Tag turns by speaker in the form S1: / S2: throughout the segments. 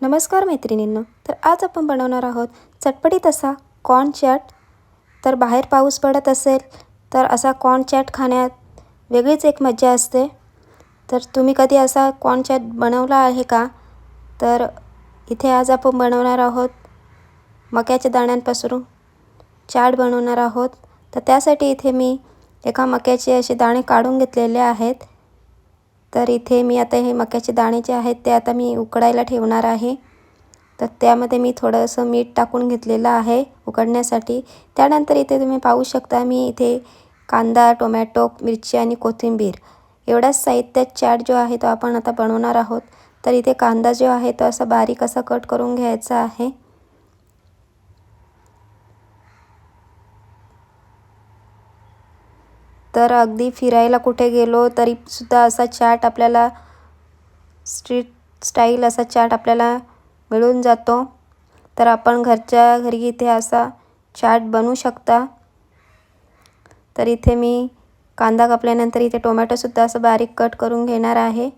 S1: नमस्कार मैत्रिणींनो तर आज आपण बनवणार आहोत चटपटीत असा कॉर्न चॅट तर बाहेर पाऊस पडत असेल तर असा कॉर्न चॅट खाण्यात वेगळीच एक मज्जा असते. तर तुम्ही कधी असा कॉर्न चॅट बनवला आहे का? तर इथे आज आपण बनवणार आहोत मक्याच्या दाण्यांपासून चाट बनवणार आहोत. तर त्यासाठी इथे मी एका मक्याचे असे दाणे काढून घेतलेले आहेत. तर इथे मी आता हे मक्याचे दाणे जे आहेत ते आता मी उकडायला ठेवणार आहे. तर त्यामध्ये मी थोडंसं मीठ टाकून घेतलेलं आहे उकडण्यासाठी. त्यानंतर इथे तुम्ही पाहू शकता मी इथे कांदा टोमॅटो मिरची आणि कोथिंबीर एवढाच साहित्यात चाट जो आहे तो आपण आता बनवणार आहोत. तर इथे कांदा जो आहे तो असा बारीक असा कट करून घ्यायचा आहे. तर अगदी फिरायला कुठे गेलो तरी सुद्धा असा चाट आपल्याला स्ट्रीट स्टाईल असा चाट आपल्याला मिळून जातो. तर आपण घरच्या घरी इथे असा चाट बनवू शकता. तर इथे मी कांदा कापल्यानंतर इथे टोमॅटोसुद्धा असं बारीक कट करून घेणार आहे.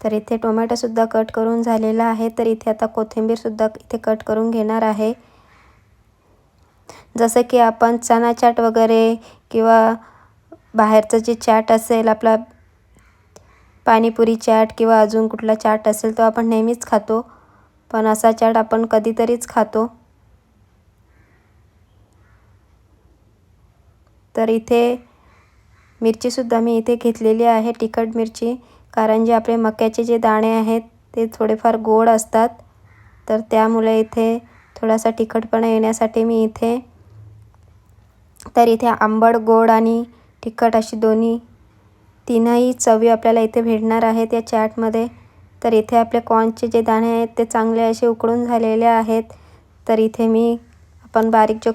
S1: तर इथे टोमॅटोसुद्धा कट करून झालेला आहे. तर इथे आता कोथिंबीरसुद्धा इथे कट करून घेणार आहे. जसं की आपण चना चाट वगैरे किंवा बाहेरचं जे चाट असेल आपला पाणीपुरी चाट किंवा अजून कुठला चाट असेल तो आपण नेहमीच खातो. पण असा चाट आपण कधीतरीच खातो. तर इथे मिरचीसुद्धा मी इथे घेतलेली आहे तिखट मिरची. कारण जे आपले मक्याचे जे दाणे आहेत ते थोडेफार गोड असतात. तर त्यामुळे इथे थोडासा तिखटपणा येण्यासाठी मी इथे तर इथे आंबट गोड आणि तिखट अशी दोन्ही तीनही चवी आपल्याला इथे भेटणार आहेत या चॅटमध्ये. तर इथे आपले कॉर्नचे जे दाणे आहेत ते चांगले असे उकडून झालेले आहेत. तर इथे मी आपण बारीक जो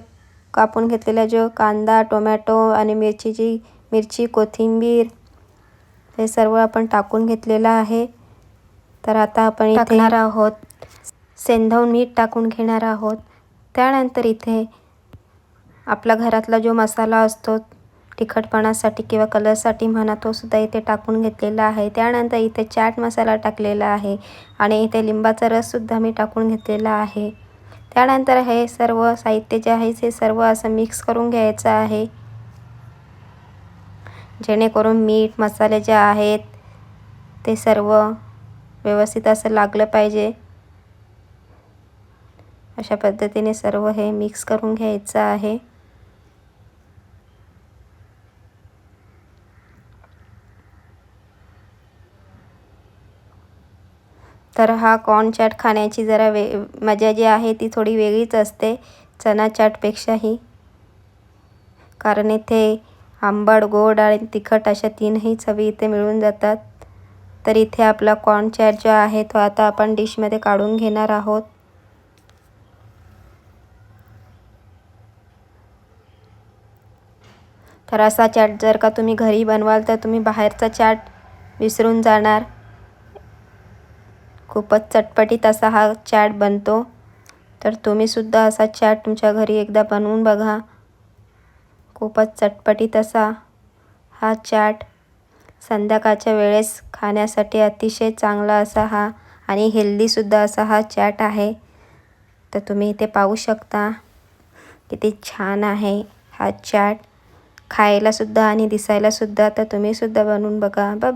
S1: कापून घेतलेला जो कांदा टोमॅटो आणि मिरचीची मिरची कोथिंबीर हे सर्व आपण टाकून घेतलेलं आहे. तर आता आपण टाकणार आहोत. सेंधवून मीठ टाकून घेणार आहोत. त्यानंतर इथे आपला घरातला जो मसाला असतो तिखटपणासाठी किंवा कलरसाठी म्हणा तो सुद्धा इथे टाकून घेतलेला आहे. त्यानंतर इथे चाट मसाला टाकलेला आहे आणि इथे लिंबाचा रससुद्धा मी टाकून घेतलेला आहे. त्यानंतर हे सर्व साहित्य जे आहे ते सर्व असं मिक्स करून घ्यायचं आहे. जेणेकरून मीठ मसाले जे आहेत ते सर्व व्यवस्थित असं लागलं पाहिजे. अशा पद्धतीने सर्व हे मिक्स करून घ्यायचं आहे. तर हा कॉर्न चाट खाण्याची जरा वे मजा जी आहे ती थोडी वेगळीच असते चना चाटपेक्षाही कारण इथे आंबट गोड आणि तिखट अशा तीनही चवी इथे मिळून जातात. तर इथे आपला कॉर्न चॅट जो आहे तो आता आपण डिशमध्ये काढून घेणार आहोत. तर असा चॅट जर का तुम्ही घरी बनवाल तर तुम्ही बाहेरचा चॅट विसरून जाणार. खूपच चटपटीत असा हा चॅट बनतो. तर तुम्हीसुद्धा असा चॅट तुमच्या घरी एकदा बनवून बघा. खूपच चटपटीत असा हा चाट संध्याकाळच्या वेळेस खाण्यासाठी अतिशय चांगला असा हा आणि हेल्दीसुद्धा असा हा चाट आहे. तर तुम्ही इथे पाहू शकता किती छान आहे हा चाट. खायलासुद्धा आणि दिसायलासुद्धा तर तुम्हीसुद्धा बनवून बघा. बाय